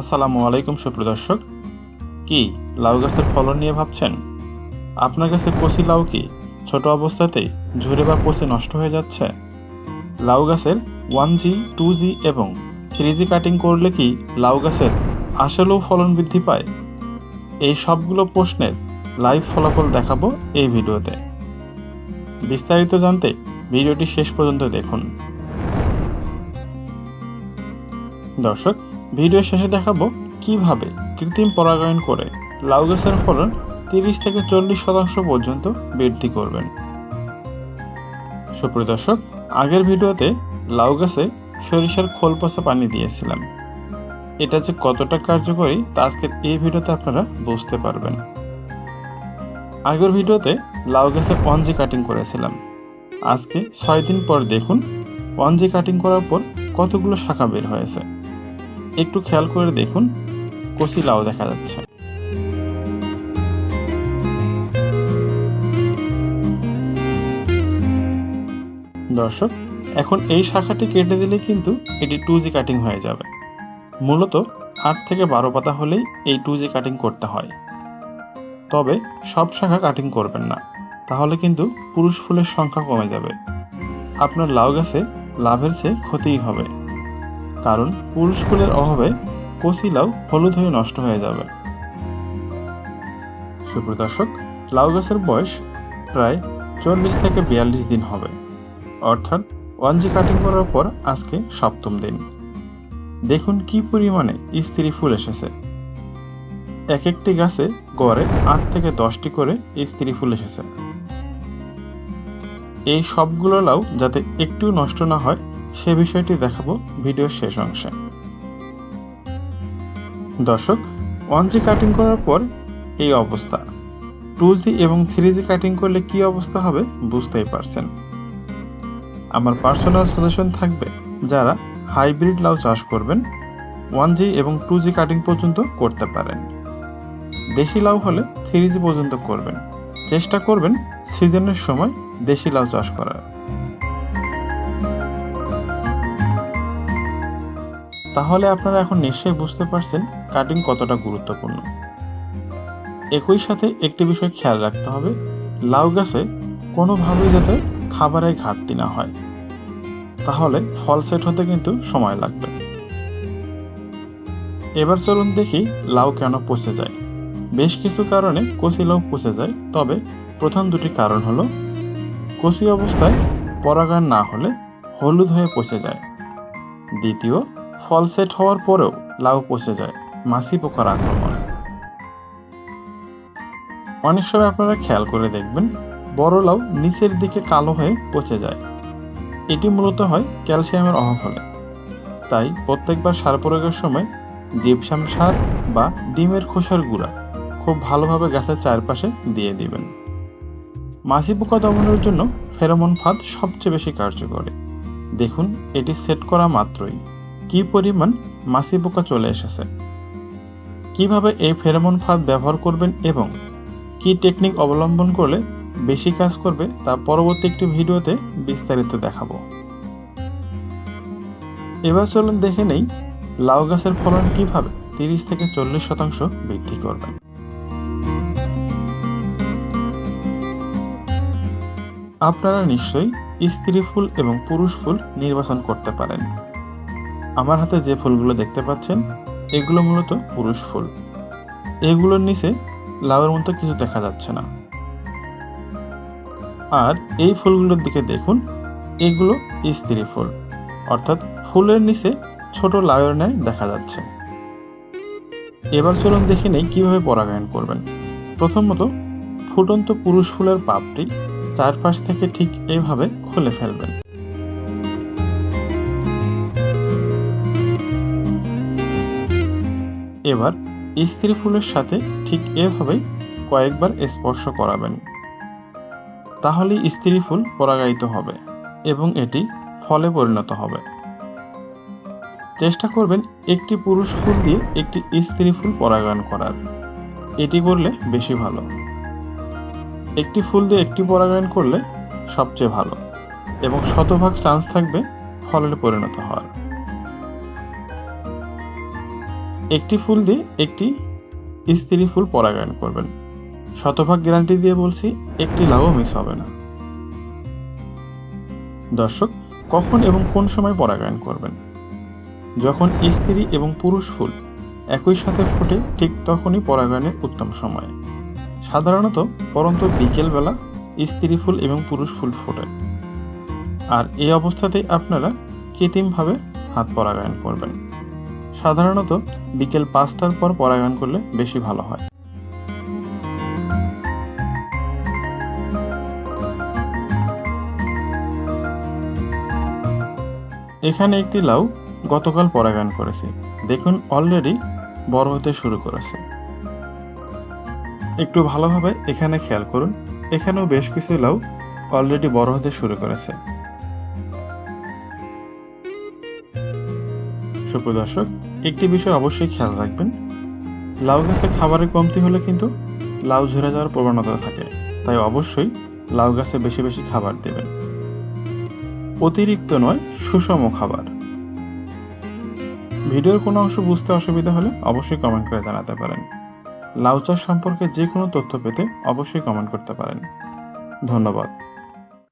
আসসালামু আলাইকুম সুপ্রদর্শক কি, লাউ গাছের ফলন নিয়ে ভাবছেন? আপনার কাছে কচি লাউ কি ছোট অবস্থাতেই ঝরে বা পচে নষ্ট হয়ে যাচ্ছে? লাউ গাছের ওয়ান জি, টু জি এবং থ্রি জি কাটিং করলে কি লাউ গাছের আসলেও ফলন বৃদ্ধি পায়? এই সবগুলো প্রশ্নের লাইভ ফলাফল দেখাবো এই ভিডিওতে। বিস্তারিত জানতে ভিডিওটি শেষ পর্যন্ত দেখুন। দর্শক ভিডিও শেষে দেখাবো কীভাবে কৃত্রিম পরাগায়ন করে লাউ গাছের ফলন তিরিশ থেকে চল্লিশ শতাংশ পর্যন্ত বৃদ্ধি করবেন। সুপ্রিয় দর্শক, আগের ভিডিওতে লাউ গাছে সরিষার খোল পচা পানি দিয়েছিলাম। এটা যে কতটা কার্যকরী তা আজকের এই ভিডিওতে আপনারা বুঝতে পারবেন। আগের ভিডিওতে লাউ গাছে পঞ্জি কাটিং করেছিলাম। আজকে ছয় দিন পর দেখুন, পঞ্জি কাটিং করার পর কতগুলো শাখা বের হয়েছে। একটু খেয়াল করে দেখুন, কচি লাউ দেখা যাচ্ছে। দর্শক, এখন এই শাখাটি কেটে দিলে কিন্তু এটি টু জি কাটিং হয়ে যাবে। মূলত আট থেকে বারো পাতা হলেই এই টু জি কাটিং করতে হয়। তবে সব শাখা কাটিং করবেন না, তাহলে কিন্তু পুরুষ ফুলের সংখ্যা কমে যাবে। আপনার লাউ গাছে লাভের চেয়ে ক্ষতিই হবে। কারণ পুরুষ ফুলের অভাবে কচি লাউ হলুদ হয়ে নষ্ট হয়ে যাবে। সুপ্রদর্শক লাউ গাছের বয়স প্রায় চল্লিশ থেকে বিয়াল্লিশ দিন হবে। অর্থাৎ ওয়ানজি কাটিং করার পর আজকে সপ্তম দিন। দেখুন কি পরিমাণে স্ত্রী ফুল এসেছে। এক একটি গাছে গড়ে আট থেকে দশটি করে স্ত্রী ফুল এসেছে। এই সবগুলো লাউ যাতে একটু নষ্ট না হয় সে বিষয়টি দেখাবো ভিডিওর শেষ অংশে। দর্শক ওয়ান জি কাটিং করার পর এই অবস্থা। টু জি এবং থ্রি জি কাটিং করলে কি অবস্থা হবে বুঝতেই পারছেন। আমার পার্সোনাল সাজেশন থাকবে যারা হাইব্রিড লাউ চাষ করবেন ওয়ান জি এবং টু জি কাটিং পর্যন্ত করতে পারেন। দেশি লাউ হলে থ্রি জি পর্যন্ত করবেন। চেষ্টা করবেন সিজনের সময় দেশি লাউ চাষ করার। তাহলে আপনারা এখন নিশ্চয়ই বুঝতে পারছেন কাটিং কতটা গুরুত্বপূর্ণ। একই সাথে একটি বিষয় খেয়াল রাখতে হবে, লাউ গাছে কোনোভাবেই যাতে খাবারের ঘাটতি না হয়। তাহলে ফল সেট হতে কিন্তু সময় লাগবে। এবার চলুন দেখি লাউ কেন পচে যায়। বেশ কিছু কারণে কচি লাউ পচে যায়, তবে প্রধান দুটি কারণ হলো, কচি অবস্থায় পরাগায়ন না হলে হলুদ হয়ে পচে যায়। দ্বিতীয় ফল সেট হওয়ার পরেও লাউ পচে যায়, মাছি পোকার আক্রমণে। অনেক সময় আপনারা খেয়াল করে দেখবেন, বড় লাউ নিচের দিকে কালো হয়ে পচে যায়। এটি মূলত হয় ক্যালসিয়ামের অভাব হলে। তাই প্রত্যেকবার সার প্রয়োগের সময় জিপসাম সার বা ডিমের খোসার গুঁড়া খুব ভালোভাবে গাছের চারপাশে দিয়ে দিবেন। মাছি পোকা দমনের জন্য ফেরোমন ফাঁদ সবচেয়ে বেশি কার্যকরী। দেখুন, এটি সেট করা মাত্রই। কি পরিমাণ মাছি পোকা চলে এসেছে? কীভাবে এই ফেরোমন ফাঁদ ব্যবহার করবেন এবং কি টেকনিক অবলম্বন করলে বেশি কাজ করবে তা পরবর্তী একটি ভিডিওতে বিস্তারিত দেখাবো। এবার চলুন দেখে নেই লাউ গাছের ফলন কীভাবে তিরিশ থেকে চল্লিশ শতাংশ বৃদ্ধি করবেন আপনারা নিশ্চয়ই স্ত্রী ফুল এবং পুরুষ ফুল নির্বাচন করতে পারেন। আমার হাতে যে ফুলগুলো দেখতে পাচ্ছেন, এগুলো মূলত পুরুষ ফুল। এগুলোর নিচে লাউয়ের মতো কিছু দেখা যাচ্ছে না। আর এই ফুলগুলোর দিকে দেখুন, এগুলো স্ত্রী ফুল। অর্থাৎ ফুলের নিচে ছোট লাউয়ের ন্যায় দেখা যাচ্ছে। এবার চলুন দেখে নেই কীভাবে পরাগায়ন করবেন। প্রথমত, ফুটন্ত পুরুষ ফুলের পাপটি চারপাশ থেকে ঠিক এইভাবে খুলে ফেলবেন। এবার স্ত্রী ফুলের সাথে ঠিক এভাবেই কয়েকবার স্পর্শ করাবেন। তাহলে স্ত্রী ফুল পরাগায়িত হবে এবং এটি ফলে পরিণত হবে। চেষ্টা করবেন একটি পুরুষ ফুল দিয়ে একটি স্ত্রী ফুল পরাগায়ন করার। এটি করলে বেশি ভালো। একটি ফুল দিয়ে একটি পরাগায়ন করলে সবচেয়ে ভালো এবং শতভাগ চান্স থাকবে ফলের পরিণত হওয়ার। একটি ফুল দিয়ে একটি স্ত্রী ফুল পরাগায়ন করবেন। শতভাগ গ্যারান্টি দিয়ে বলছি, একটি লাভও মিস হবে না। দর্শক, কখন এবং কোন সময় পরাগায়ন করবেন? যখন স্ত্রী এবং পুরুষ ফুল একই সাথে ফোটে, ঠিক তখনই পরাগায়নের উত্তম সময়। সাধারণত পরন্ত বিকেলবেলা স্ত্রী ফুল এবং পুরুষ ফুল ফোটে আর এই অবস্থাতেই আপনারা কৃত্রিমভাবে হাত পরাগায়ন করবেন। সাধারণত বিকেল পাঁচটার পর পরাগায়ন করলে বেশি ভালো হয়। এখানে একটি লাউ গতকাল পরাগায়ন করেছি। দেখুন অলরেডি বড় হতে শুরু করেছে। একটু ভালোভাবে এখানে খেয়াল করুন। এখানেও বেশ কিছু লাউ অলরেডি বড় হতে শুরু করেছে। সুপ্রদর্শক একটি বিষয় অবশ্যই খেয়াল রাখবেন। লাউ গাছে খাবারের কমতি হলে কিন্তু লাউ ঝরে যাওয়ার প্রবণতা থাকে। তাই অবশ্যই লাউ গাছে বেশি বেশি খাবার দেবেন। অতিরিক্ত নয়, সুষম খাবার। ভিডিওর কোনো অংশ বুঝতে অসুবিধা হলে অবশ্যই কমেন্ট করে জানাতে পারেন। লাউ চাষ সম্পর্কে যে কোনো তথ্য পেতে অবশ্যই কমেন্ট করতে পারেন। ধন্যবাদ।